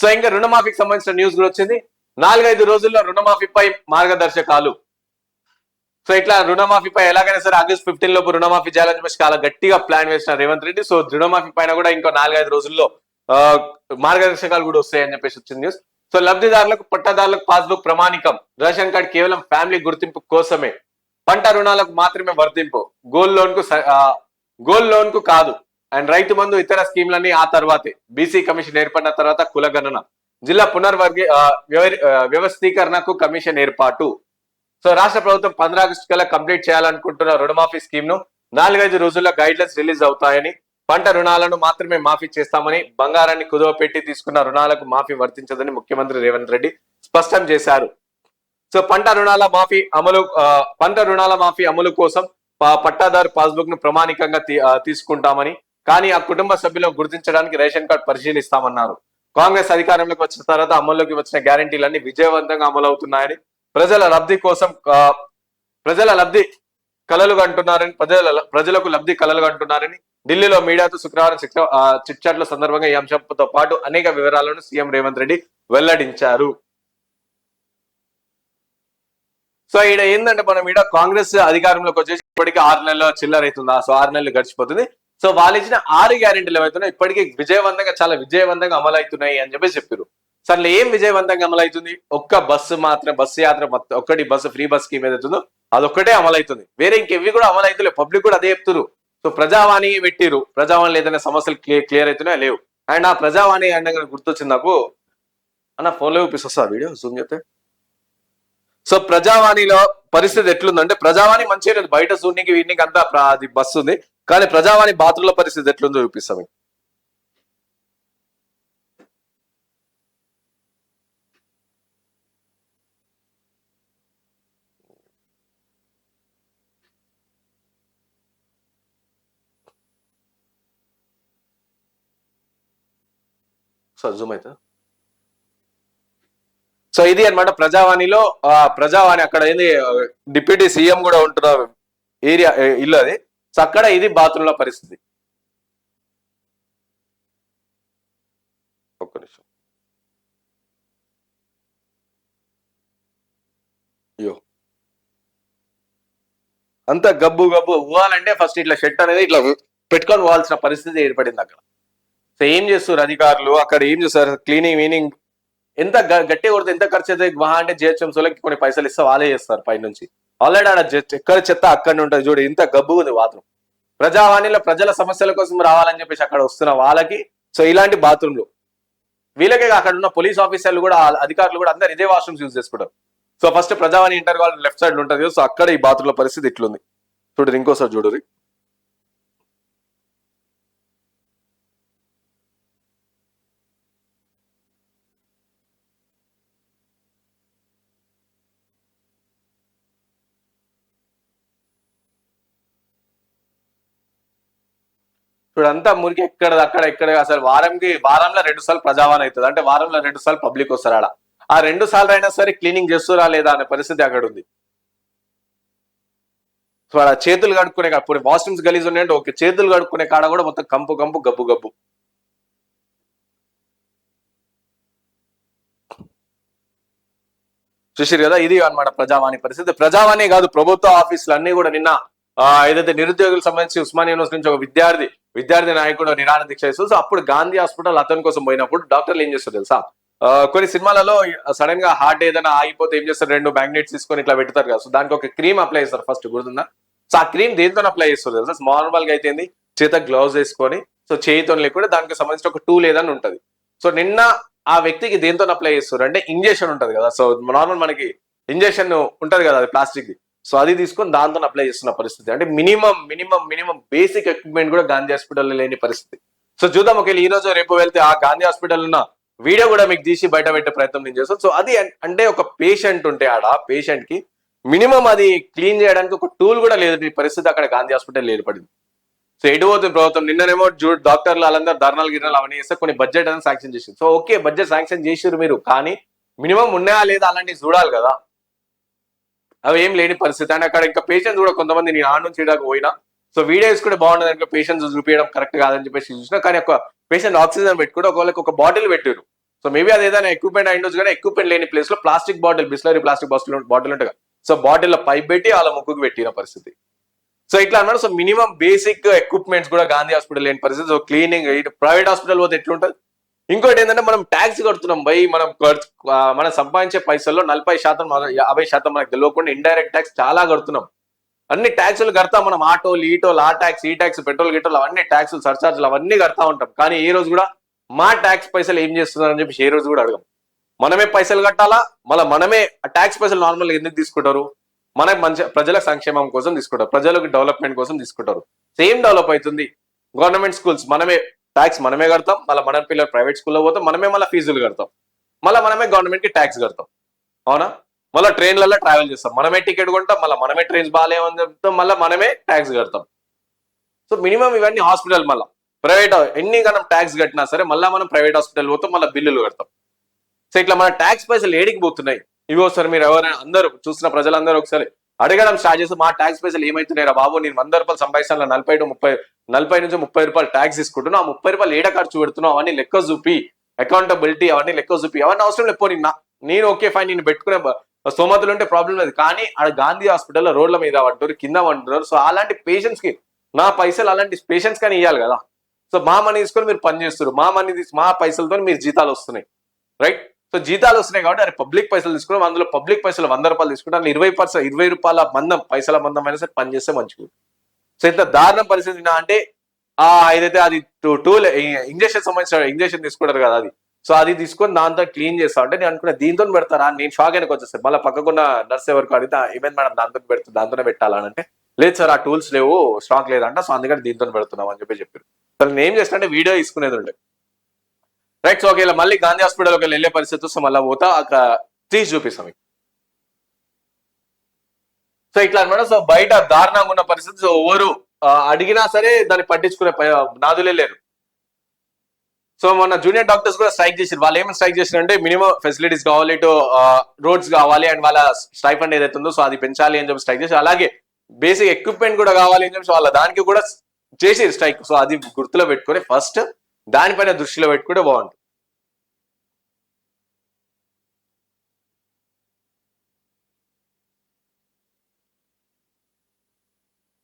So ఇంకా రుణమాఫీకి సంబంధించిన న్యూస్ కూడా వచ్చింది. నాలుగైదు రోజుల్లో రుణమాఫీపై మార్గదర్శకాలు. సో ఇట్లా రుణమాఫీపై ఎలాగైనా సరే ఆగస్ట్ ఫిఫ్టీన్ లోపు రుణమాఫీ చేయాలని చెప్పేసి చాలా గట్టిగా ప్లాన్ వేసిన రేవంత్ రెడ్డి. సో రుణమాఫీ పైన కూడా ఇంకో నాలుగైదు రోజుల్లో మార్గదర్శకాలు కూడా వస్తాయని చెప్పేసి వచ్చింది న్యూస్ సో లబ్ధిదారులకు పట్టదారులకు పాస్బుక్ ప్రమాణికం. రేషన్ కార్డ్ కేవలం ఫ్యామిలీ గుర్తింపు కోసమే. పంట రుణాలకు మాత్రమే వర్తింపు. గోల్డ్ లోన్కు గోల్డ్ లోన్కు కాదు. అండ్ రైతు మందు ఇతర స్కీమ్లన్నీ ఆ తర్వాతే. బీసీ కమిషన్ ఏర్పడిన తర్వాత కులగణన జిల్లా పునర్వర్గీ వ్యవస్థీకరణకు కమిషన్ ఏర్పాటు. సో రాష్ట్ర ప్రభుత్వం పంద్ర ఆగస్టు కల్లా కంప్లీట్ చేయాలనుకుంటున్న రుణమాఫీ స్కీమ్ను నాలుగైదు రోజుల్లో గైడ్ లైన్స్ రిలీజ్ అవుతాయని పంట రుణాలను మాత్రమే మాఫీ చేస్తామని బంగారాన్ని కుదువ పెట్టి తీసుకున్న రుణాలకు మాఫీ వర్తించదని ముఖ్యమంత్రి రేవంత్ రెడ్డి స్పష్టం చేశారు. సో పంట రుణాల మాఫీ అమలు పంట రుణాల మాఫీ అమలు కోసం పట్టాదారు పాస్బుక్ను ప్రమాణికంగా తీసుకుంటామని కానీ ఆ కుటుంబ సభ్యులను గుర్తించడానికి రేషన్ కార్డు పరిశీలిస్తామన్నారు. కాంగ్రెస్ అధికారంలోకి వచ్చిన తర్వాత అమల్లోకి వచ్చిన గ్యారంటీలన్నీ విజయవంతంగా అమలవుతున్నాయని ప్రజల లబ్ధి కోసం ప్రజల లబ్ధి కలలు అంటున్నారని ప్రజల ప్రజలకు లబ్ధి కలలు అంటున్నారని ఢిల్లీలో మీడియాతో శుక్రవారం శిక్ష- చిట్చాట్ల సందర్భంగా ఈ అంశంతో పాటు అనేక వివరాలను సీఎం రేవంత్ రెడ్డి వెల్లడించారు. సో ఈడ ఏంటంటే మనం ఈడ కాంగ్రెస్ అధికారంలోకి వచ్చేసి ఇప్పటికీ ఆరు నెలల చిల్లర అవుతుందా? సో ఆరు నెలలు గడిచిపోతుంది. సో వాళ్ళు ఇచ్చిన ఆరు గ్యారెంటీలు ఏవైతున్నాయి ఇప్పటికీ విజయవంతంగా చాలా విజయవంతంగా అమలు అవుతున్నాయి అని చెప్పి చెప్పారు సో ఏం విజయవంతంగా అమలు అవుతుంది ఒక్క బస్సు మాత్రం బస్సు యాత్ర మొత్తం ఒక్కటి బస్సు ఫ్రీ బస్ స్కీమ్ ఏదైతుందో అదొక్కటే అమలు అవుతుంది వేరే ఇంకెవి కూడా అమలు అవుతలే పబ్లిక్ కూడా అదే చెప్తున్నారు సో ప్రజావాణి పెట్టిరు ప్రజావాణి ఏదైనా సమస్యలు క్లియర్ క్లియర్ లేవు. అండ్ ఆ ప్రజావాణి అనగా గుర్తొచ్చింది నాకు. అన్న ఫోన్లో చూపిస్తా వీడియో జూమ్ చేస్తే. సో ప్రజావాణిలో పరిస్థితి ఎట్లుందంటే ప్రజావాణి మంచిగా లేదు. బయట సూర్నికి వీటికి అంతా అది బస్సు ఉంది. కానీ ప్రజావాణి బాత్రూంలో పరిస్థితి ఎట్లుందో చూపిస్తాం సో జూమ్ అయితే సో ఇది అన్నమాట ప్రజావాణిలో ఆ, ప్రజావాణి అక్కడ ఏంది డిప్యూటీ సీఎం కూడా ఉంటున్న ఏరియా ఇల్లు అది? అక్కడ ఇది బాత్రూంల పరిస్థితి. ఒక్క నిమిషం. అయ్యో. అంత గబ్బు గబ్బు పోవాలంటే ఫస్ట్ ఇట్లా షెట్ అనేది ఇట్లా పెట్టుకొని పోవాల్సిన పరిస్థితి ఏర్పడింది అక్కడ. సో ఏం చేస్తారు అధికారులు? అక్కడ ఏం చేస్తారు? క్లీనింగ్ మీనింగ్ ఎంత గ- గట్టి కొడితే ఎంత ఖర్చు అయితే మహా అంటే జిహెచ్ఎంసీలకి కొన్ని పైసలు ఇస్తే వాళ్ళే చేస్తారు పైనుంచి. ఆల్రెడీ ఆడ ఎక్కడ చెత్త అక్కడ ఉంటుంది చూడు ఇంత గబ్బు ఉంది బాత్రూమ్. ప్రజావాణిలో ప్రజల సమస్యల కోసం రావాలని చెప్పేసి అక్కడ వస్తున్న వాళ్ళకి సో ఇలాంటి బాత్రూమ్లు. వీళ్ళకే అక్కడ ఉన్న పోలీస్ ఆఫీసర్లు కూడా అధికారులు కూడా అందరు ఇదే వాష్రూమ్స్ యూజ్ చేసుకుంటారు. So first Prajavani inter college left side ఉంటుంది సో అక్కడ ఈ బాత్రూమ్ల పరిస్థితి ఇట్లుంది. చూడు ఇంకోసారి చూడు ఇప్పుడు అంతా మురికి ఎక్కడ అక్కడ ఎక్కడ అసలు వారంకి వారంలో రెండు సార్లు ప్రజావాణి అవుతుంది. అంటే వారంలో రెండు సార్లు పబ్లిక్ వస్తారు ఆడ. ఆ రెండు సార్లు అయినా సరే క్లీనింగ్ చేస్తురా లేదా అనే పరిస్థితి అక్కడ ఉంది. సో ఆడ చేతులు కడుక్కునే కాడ ఇప్పుడు వాష్రూమ్స్ గలీజ్ ఉన్నాయంటే ఓకే చేతులు కడుక్కునే కాడ కూడా మొత్తం కంపు కంపు గబ్బు గబ్బు. చూసారు కదా? ఇది అన్నమాట ప్రజావాణి పరిస్థితి. ప్రజావాణి కాదు ప్రభుత్వ ఆఫీసులు అన్ని కూడా నిన్న ఏదైతే నిరుద్యోగులకు సంబంధించి ఉస్మాన్ యూనివర్సిటీ నుంచి ఒక విద్యార్థి విద్యార్థి నాయకుడు నిరాణ దీక్ష చేస్తారు సో అప్పుడు గాంధీ హాస్పిటల్ అతని కోసం పోయినప్పుడు డాక్టర్లు ఏం చేస్తారు తెలుసా? కొన్ని సినిమాలలో సడన్గా హార్ట్ ఏదైనా ఆగిపోతే ఏం చేస్తారు? రెండు మ్యాగ్నెట్స్ తీసుకొని ఇట్లా పెడతారు కదా. సో దానికి ఒక క్రీమ్ అప్లై చేస్తారు ఫస్ట్ గుర్తుందా? సో ఆ క్రీమ్ దేంతో అప్లై చేస్తారు తెలుసా? నార్మల్గా అయితే ఏంది? చేత గ్లౌజ్ వేసుకొని సో చేయితో లేకుండా దానికి సంబంధించిన ఒక టూల్ లేదని ఉంటది. సో నిన్న ఆ వ్యక్తికి దేంతో అప్లై చేస్తారు అంటే ఇంజెక్షన్ ఉంటుంది కదా. సో నార్మల్ మనకి ఇంజెక్షన్ ఉంటది కదా అది ప్లాస్టిక్ది సో అది తీసుకొని దాంతో అప్లై చేస్తున్న పరిస్థితి. అంటే minimum minimum minimum basic equipment కూడా గాంధీ హాస్పిటల్ లేని పరిస్థితి. సో చూద్దాం ఒకవేళ ఈ రోజు రేపు వెళ్తే ఆ గాంధీ హాస్పిటల్ ఉన్న వీడియో కూడా మీకు తీసి బయట పెట్టే ప్రయత్నం నేను చేస్తాను. సో అది అంటే ఒక పేషెంట్ ఉంటే ఆడ పేషెంట్కి మినిమం అది క్లీన్ చేయడానికి ఒక టూల్ కూడా లేదు. పరిస్థితి అక్కడ గాంధీ హాస్పిటల్ ఏర్పడింది. సో ఎటు పోతుంది ప్రభుత్వం? నిన్ననేమో జూ డాక్టర్లు వాళ్ళందరూ ధర్నాలు గిర్నాలు అవన్నీ చేస్తే కొన్ని బడ్జెట్ అనేది శాంక్షన్ చేసింది. సో ఓకే బడ్జెట్ శాంక్షన్ చేసారు మీరు కానీ మినిమం ఉన్నాయా లేదా అలాంటివి చూడాలి కదా. అవి ఏం లేని పరిస్థితి. అండ్ అక్కడ ఇంకా పేషెంట్స్ కూడా కొంతమంది నేను ఆడ నుంచి పోయినా. సో వీడియోస్ కూడా బాగుండదు ఇంకా పేషెంట్స్ చూపించడం కరెక్ట్ కాదని చెప్పేసి చూసినా. కానీ ఒక పేషెంట్ ఆక్సిజన్ పెట్టుకుంటే ఒకవేళ ఒక బాటిల్ పెట్టారు సో మేబీ అది ఏదైనా ఎక్విప్మెంట్ అయిండొచ్చు కానీ ఎక్విప్మెంట్ లేని ప్లేస్లో plastic bottle Bisleri plastic bottle bottle ఉంటుంది సో బాటిల్లో పైప్ పెట్టి వాళ్ళ ముక్కుకు పెట్టిన పరిస్థితి. సో ఇట్లా అన్నమాట సో మినిమం బేసిక్ ఎక్విప్మెంట్స్ కూడా గాంధీ హాస్పిటల్ లేని పరిస్థితి. సో క్లీనింగ్ ప్రైవేట్ హాస్పిటల్ పోతే ఎట్లుంటది? ఇంకోటి ఏంటంటే మనం ట్యాక్స్ కడుతున్నాం. భయ్ మనం ఖర్చు- మనం సంపాదించే పైసల్లో నలభై శాతం యాభై శాతం మనకు తెలియకుండా ఇండైరెక్ట్ ట్యాక్స్ చాలా కడుతున్నాం. అన్ని ట్యాక్సులు కడతాం మనం. ఆటోలు ఈటోలు ఆ ట్యాక్స్ ఈ ట్యాక్స్ పెట్రోల్ గిట్రోల్ అవన్నీ ట్యాక్సులు సర్చార్జులు అవన్నీ కడతా ఉంటాం. కానీ ఈ రోజు కూడా మా ట్యాక్స్ పైసలు ఏం చేస్తున్నారని చెప్పి ఏ రోజు కూడా అడగం. మనమే పైసలు కట్టాలా? మళ్ళీ మనమే ట్యాక్స్ పైసలు నార్మల్ ఎందుకు తీసుకుంటారు? మన మంచి ప్రజల సంక్షేమం కోసం తీసుకుంటారు. ప్రజలకు డెవలప్మెంట్ కోసం తీసుకుంటారు. సేమ్ డెవలప్ అవుతుంది. గవర్నమెంట్ స్కూల్స్ మనమే ట్యాక్స్ మనమే కడతాం మళ్ళీ మన పిల్లలు ప్రైవేట్ స్కూల్లో పోతాం మనమే మళ్ళీ ఫీజులు కడతాం. మళ్ళీ మనమే గవర్నమెంట్కి ట్యాక్స్ కడతాం. అవునా? మళ్ళీ ట్రైన్లలో ట్రావెల్ చేస్తాం. మనమే టికెట్ కొంటాం మళ్ళీ మనమే ట్రైన్స్ బాగాలేమని చెప్తాం మళ్ళీ మనమే ట్యాక్స్ కడతాం. సో మినిమం ఇవన్నీ హాస్పిటల్ మళ్ళీ. ప్రైవేట్ ఎన్ని మనం ట్యాక్స్ కట్టినా సరే మళ్ళీ మనం ప్రైవేట్ హాస్పిటల్ పోతాం మళ్ళీ బిల్లులు కడతాం. సో ఇట్లా మన ట్యాక్స్ పైసలు ఏడికి పోతున్నాయి? ఇవి ఒకసారి మీరు ఎవరైనా అందరూ చూసిన ప్రజలందరూ ఒకసారి అడగడం స్టార్ట్ చేసి మా ట్యాక్స్ పైసలు ఏమైతున్నాయి బాబు? నేను వంద రూపాయలు సంపాదిస్తాను నలభై ముప్పై నలభై నుంచి ముప్పై రూపాయలు ట్యాక్స్ తీసుకుంటున్నావు. ఆ ముప్పై రూపాయలు ఏడ ఖర్చు పెడుతున్నావు? అవన్నీ లెక్క చూపి. అకౌంటబిలిటీ అవన్నీ లెక్క చూపి. అవన్నీ అవసరం లేకపో నిన్న నేను ఓకే ఫైన్ నేను పెట్టుకునే సోమతులు స్తోమతలు ఉంటే ప్రాబ్లం లేదు. కానీ ఆడ గాంధీ హాస్పిటల్లో రోడ్ల మీద అంటారు కింద అంటున్నారు సో అలాంటి పేషెంట్స్కి నా పైసలు అలాంటి పేషెంట్స్ కానీ ఇవ్వాలి కదా. సో మా మనీ తీసుకొని మీరు పని చేస్తారు మా మనీ తీసి మా పైసలతో మీరు జీతాలు వస్తున్నాయి. రైట్ సో జీతాలు వస్తున్నాయి కాబట్టి అది పబ్లిక్ పైసలు తీసుకున్నాం. అందులో పబ్లిక్ పైసలు వంద రూపాయలు తీసుకుంటే. ఇరవై పర్సెంట్ ఇరవై రూపాయల మందం పైసల మందం అయినా సరే పని చేస్తే మంచిది సో ఇంత దారుణం పరిస్థితి అంటే ఆ ఏదైతే అది టూల్ ఇంజక్షన్ సంబంధించిన ఇంజక్షన్ తీసుకుంటారు కదా అది. సో అది తీసుకొని దాంతో క్లీన్ చేస్తా అంటే నేను అనుకున్నా దీంతో పెడతారా? నేను షాక్ అయినకు వచ్చేస్తాను మళ్ళీ పక్కకున్న నర్స్ ఎవరికి అడిగితే ఏమైంది మేడం? దాంతో పెడుతుంది దాంతోనే పెట్టాలని అంటే లేదు సార్ ఆ టూల్స్ లేవు స్టాక్ లేదంట సో అందుకని దీంతో పెడుతున్నాం అని చెప్పి చెప్పారు. సో నేను ఏం చేస్తానంటే వీడియో తీసుకునేది ఉండే. రైట్ సో ఒకవేళ మళ్ళీ గాంధీ హాస్పిటల్కి వెళ్ళే పరిస్థితి వస్తే మళ్ళీ పోతా అక్కడ తీసి చూపిస్తాం మీకు. సో ఇట్లా అనమాట. సో బయట దారుణంగా ఉన్న పరిస్థితి. సో ఎవరు అడిగినా సరే దాన్ని పట్టించుకునే నాదులే లేరు. సో మొన్న జూనియర్ డాక్టర్స్ కూడా స్ట్రైక్ చేశారు వాళ్ళు ఏమైనా స్ట్రైక్ చేశారు అంటే మినిమం ఫెసిలిటీస్ కావాలి ఇటు రోడ్స్ కావాలి అండ్ వాళ్ళ స్టైఫండ్ ఏదైతే ఉందో సో అది పెంచాలి అని చెప్పి స్ట్రైక్ చేసి అలాగే బేసిక్ ఎక్విప్మెంట్ కూడా కావాలి అని చెప్పి వాళ్ళ దానికి కూడా చేసి స్ట్రైక్. సో అది గుర్తులో పెట్టుకొని ఫస్ట్ దానిపైన దృష్టిలో పెట్టుకుంటే బాగుంటుంది.